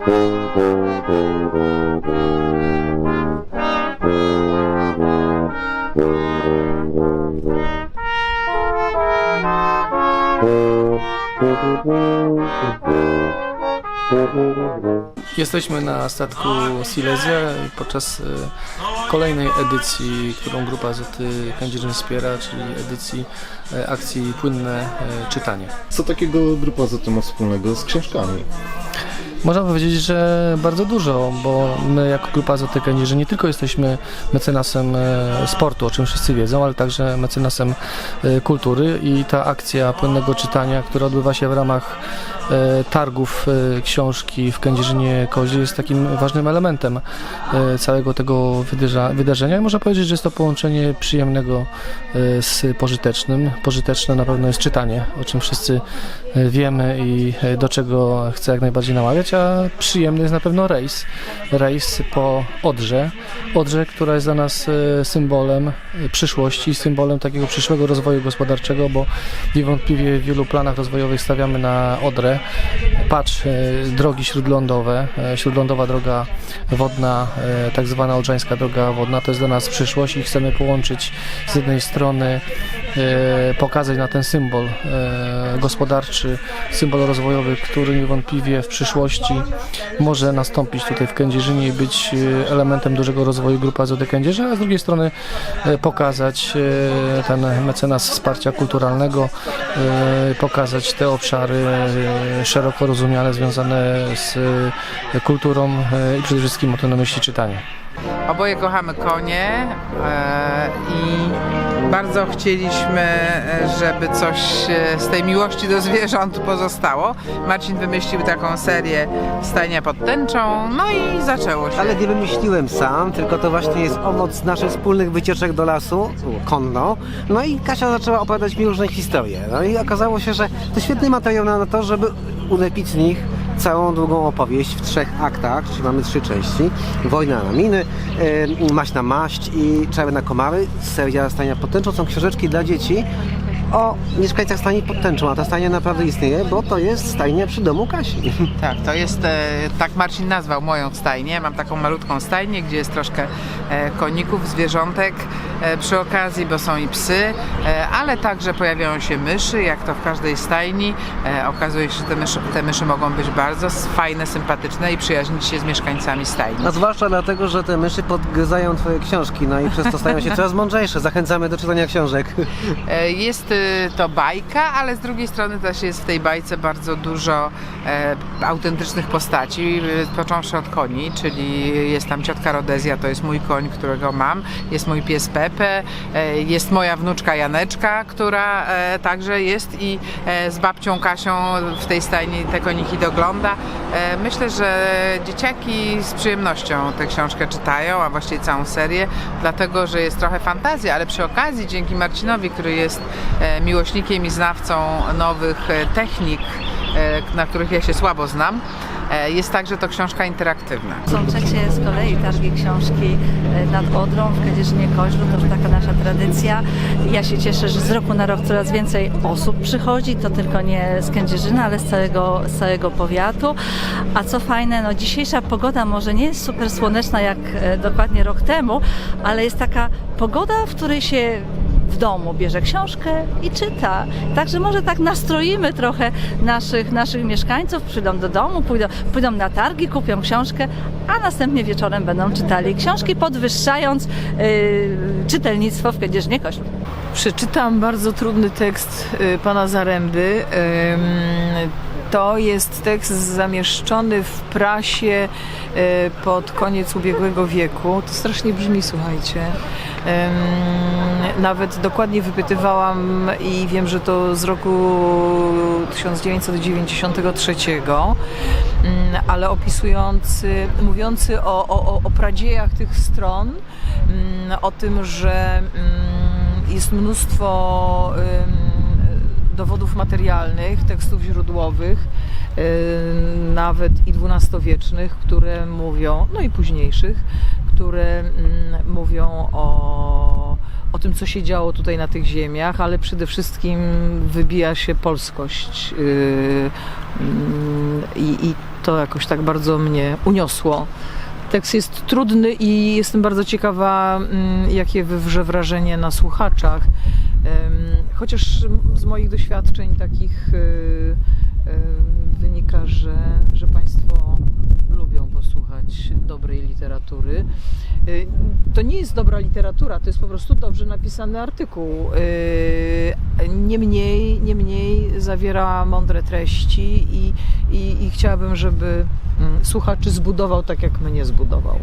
Jesteśmy na statku Silesia podczas e, kolejnej edycji, którą Grupa Azoty Kędzierzyn wspiera, czyli edycji e, akcji Płynne e, Czytanie. Co takiego grupa Azoty ma wspólnego z książkami? Można powiedzieć, że bardzo dużo, bo my jako Grupa Azoty Kędzierzyn nie tylko jesteśmy mecenasem e, sportu, o czym wszyscy wiedzą, ale także mecenasem e, kultury i ta akcja Płynnego Czytania, która odbywa się w ramach targów e, książki w Kędzierzynie Koźli jest takim ważnym elementem e, całego tego wydarzenia i można powiedzieć, że jest to połączenie przyjemnego e, z pożytecznym. Pożyteczne na pewno jest czytanie, o czym wszyscy e, wiemy i e, do czego chcę jak najbardziej namawiać, a przyjemny jest na pewno rejs. Rejs po Odrze. Odrze, która jest dla nas e, symbolem e, przyszłości, symbolem takiego przyszłego rozwoju gospodarczego, bo niewątpliwie w wielu planach rozwojowych stawiamy na Odrę. Patrz, e, drogi śródlądowe, e, śródlądowa droga wodna, e, tak zwana Odrzańska droga wodna, to jest dla nas przyszłość i chcemy połączyć z jednej strony pokazać na ten symbol e, gospodarczy, symbol rozwojowy, który niewątpliwie w przyszłości może nastąpić tutaj w Kędzierzynie i być e, elementem dużego rozwoju Grupy Azoty Kędzierzyn, a z drugiej strony e, pokazać e, ten mecenas wsparcia kulturalnego, e, pokazać te obszary e, szeroko rozumiane, związane z e, kulturą e, i przede wszystkim o to na myśli czytanie. Oboje kochamy konie e, i bardzo chcieliśmy, e, żeby coś e, z tej miłości do zwierząt pozostało. Marcin wymyślił taką serię Stajnia pod tęczą, no i zaczęło się. Ale nie wymyśliłem sam, tylko to właśnie jest owoc naszych wspólnych wycieczek do lasu, konno. No i Kasia zaczęła opowiadać mi różne historie. No i okazało się, że to świetny materiał na to, żeby ulepić z nich całą długą opowieść w trzech aktach, czyli mamy trzy części. Wojna na miny, yy, maść na maść i czary na komary. Seria Stania pod tęczą są książeczki dla dzieci o mieszkańcach stajni pod tęczą, a ta stajnia naprawdę istnieje, bo to jest stajnia przy domu Kasi. Tak, to jest, e, tak Marcin nazwał moją stajnię. Mam taką malutką stajnię, gdzie jest troszkę e, koników, zwierzątek przy okazji, bo są i psy, e, ale także pojawiają się myszy, jak to w każdej stajni. E, Okazuje się, że te myszy, te myszy mogą być bardzo fajne, sympatyczne i przyjaźnić się z mieszkańcami stajni. A zwłaszcza dlatego, że te myszy podgryzają twoje książki, no i przez to stają się coraz mądrzejsze. Zachęcamy do czytania książek. E, Jest y, to bajka, ale z drugiej strony też jest w tej bajce bardzo dużo e, autentycznych postaci, y, począwszy od koni, czyli jest tam ciotka Rodezja, to jest mój koń, którego mam, jest mój pies Pepe, e, jest moja wnuczka Janeczka, która e, także jest i e, z babcią Kasią w tej stajni te koniki dogląda. Myślę, że dzieciaki z przyjemnością tę książkę czytają, a właściwie całą serię, dlatego że jest trochę fantazji, ale przy okazji dzięki Marcinowi, który jest miłośnikiem i znawcą nowych technik, na których ja się słabo znam, jest także to książka interaktywna. Są trzecie z kolei targi książki e, nad Odrą w Kędzierzynie Koźlu, to już taka nasza tradycja. Ja się cieszę, że z roku na rok coraz więcej osób przychodzi, to tylko nie z Kędzierzyna, ale z całego, z całego powiatu. A co fajne, no dzisiejsza pogoda może nie jest super słoneczna jak e, dokładnie rok temu, ale jest taka pogoda, w której się w domu bierze książkę i czyta. Także może tak nastroimy trochę naszych, naszych mieszkańców, przyjdą do domu, pójdą, pójdą na targi, kupią książkę, a następnie wieczorem będą czytali książki, podwyższając yy, czytelnictwo w Kędzierzynie Koślu. Przeczytam bardzo trudny tekst y, pana Zaręby. Ym, To jest tekst zamieszczony w prasie y, pod koniec ubiegłego wieku. To strasznie brzmi, słuchajcie. Nawet dokładnie wypytywałam i wiem, że to z roku 1993, Ym, ale opisujący, mówiący o, o, o pradziejach tych stron, ym, o tym, że ym, jest mnóstwo dowodów materialnych, tekstów źródłowych, ym, nawet i dwunastowiecznych, które mówią, no i późniejszych, które ym, mówią o, o tym, co się działo tutaj na tych ziemiach, ale przede wszystkim wybija się polskość. Yy, mm, I, i to jakoś tak bardzo mnie uniosło. Tekst jest trudny i jestem bardzo ciekawa, mm, jakie wywrze wrażenie na słuchaczach. Chociaż z moich doświadczeń takich y, y, wynika, że, że Państwo lubią posłuchać dobrej literatury. Y, To nie jest dobra literatura, to jest po prostu dobrze napisany artykuł. Niemniej, niemniej zawiera mądre treści i, i, i chciałabym, żeby mm, słuchaczy zbudował tak, jak mnie zbudował.